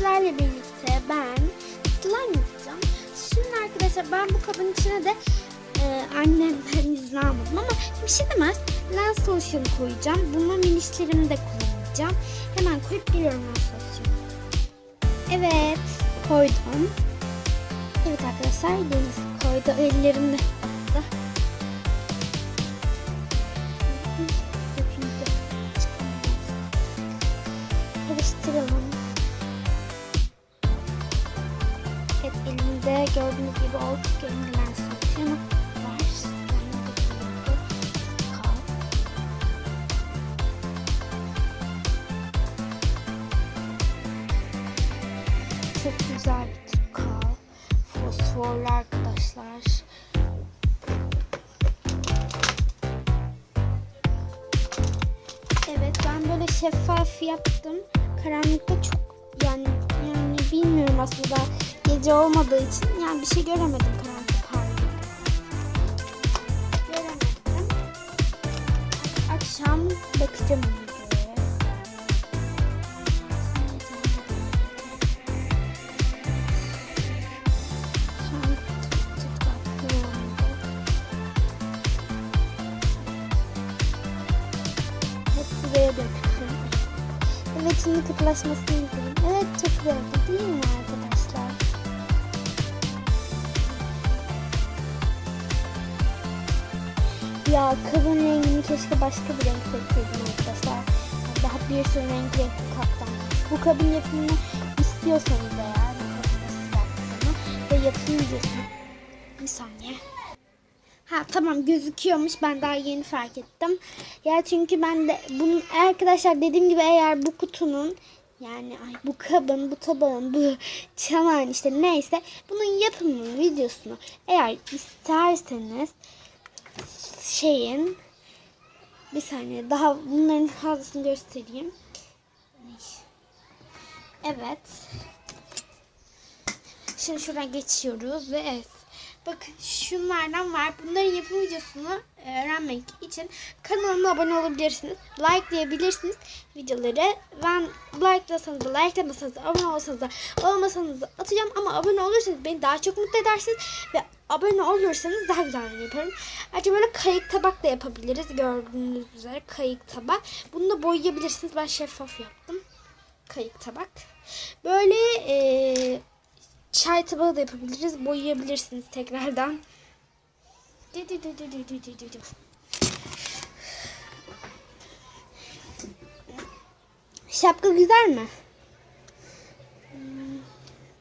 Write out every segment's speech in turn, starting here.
sizlerle birlikte ben slime yapacağım. Şimdi arkadaşlar ben bu kabın içine de e, annemden izin almadım ama bir şey demez. Lens solution koyacağım. Bunun minişlerimi de kullanacağım. Hemen koyup geliyorum lens solution. Evet koydum. Evet arkadaşlar Deniz koydu. Ellerimde. Karıştıralım. Gördüğünüz gibi oldukça bu kal. Çok güzel bir tutkal. Fosforlu arkadaşlar. Evet ben böyle şeffaf yaptım. Karanlıkta çok yani yani bilmiyorum aslında gece olmadığı için yani bir şey göremedim karanlık halinde. Göremedim. Akşam bakacağım videoya. Hep buraya döktüm. Evet şimdi kıtlaşmasını izleyin. Evet çok güzel değil mi Ya kabın rengini keşke başka bir renk seçseydim arkadaşlar. Daha bir sürü renk renkli kaptan. Bu kabın yapımını istiyorsanız eğer bu kabın yaptığını ve yapım videosunu bir saniye. Ha tamam gözüküyormuş. Ben daha yeni fark ettim. Ya çünkü ben de bunun arkadaşlar dediğim gibi eğer bu kutunun yani ay bu kabın, bu tabağın, bu çanağın işte neyse bunun yapımının videosunu eğer isterseniz şeyin bir saniye daha bunların fazlasını göstereyim. Evet. Şimdi şuradan geçiyoruz ve evet. Bakın şunlardan var. Bunların yapım videosunu öğrenmek için kanalıma abone olabilirsiniz. Like diyebilirsiniz videoları. Ben likelasanız da likelamasanız da abone olsanız da olmasanız da atacağım. Ama abone olursanız beni daha çok mutlu edersiniz. Ve abone olursanız daha güzel yaparım. Ayrıca böyle kayık tabak da yapabiliriz. Gördüğünüz üzere kayık tabak. Bunu da boyayabilirsiniz. Ben şeffaf yaptım. Kayık tabak. Böyle e, çay tabağı da yapabiliriz. Boyayabilirsiniz tekrardan. Şapka güzel mi?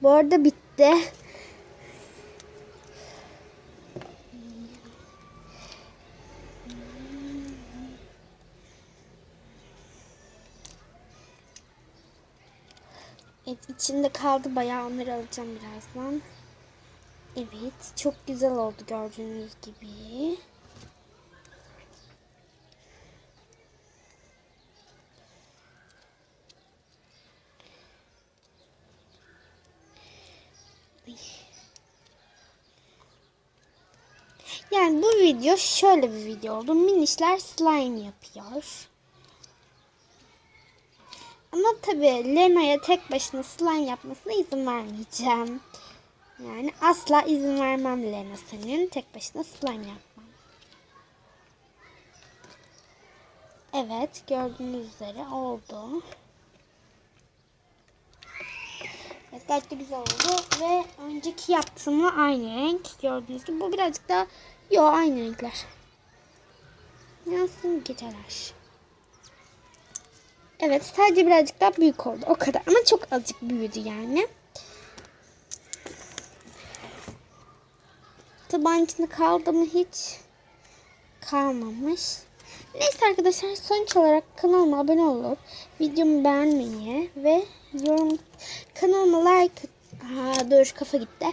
Bu arada bitti. Evet içinde kaldı bayağı onları alacağım birazdan. Evet çok güzel oldu gördüğünüz gibi. Yani bu video şöyle bir video oldu. Minişler slime yapıyor. Ama tabii Lena'ya tek başına slime yapmasına izin vermeyeceğim. Yani asla izin vermem Lena senin tek başına slime yapman. Evet gördüğünüz üzere oldu. Evet gayet güzel oldu ve önceki yaptığımla aynı renk gördüğünüz gibi bu birazcık daha yo aynı renkler. Yansın geceler. Evet sadece birazcık daha büyük oldu o kadar ama çok azıcık büyüdü yani. Tabağın içinde kaldı mı hiç kalmamış. Neyse arkadaşlar sonuç olarak kanalıma abone olup videomu beğenmeyi ve yorum kanalıma like ha dur kafa gitti.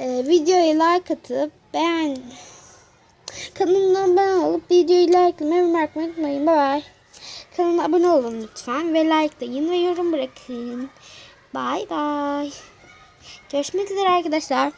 Ee, videoya like atıp beğen kanalıma abone olup videoyu likelamayı ve unutmayın. Bye bye. Kanalıma abone olun lütfen ve likelayın ve yorum bırakın. Bye bye. Görüşmek üzere arkadaşlar.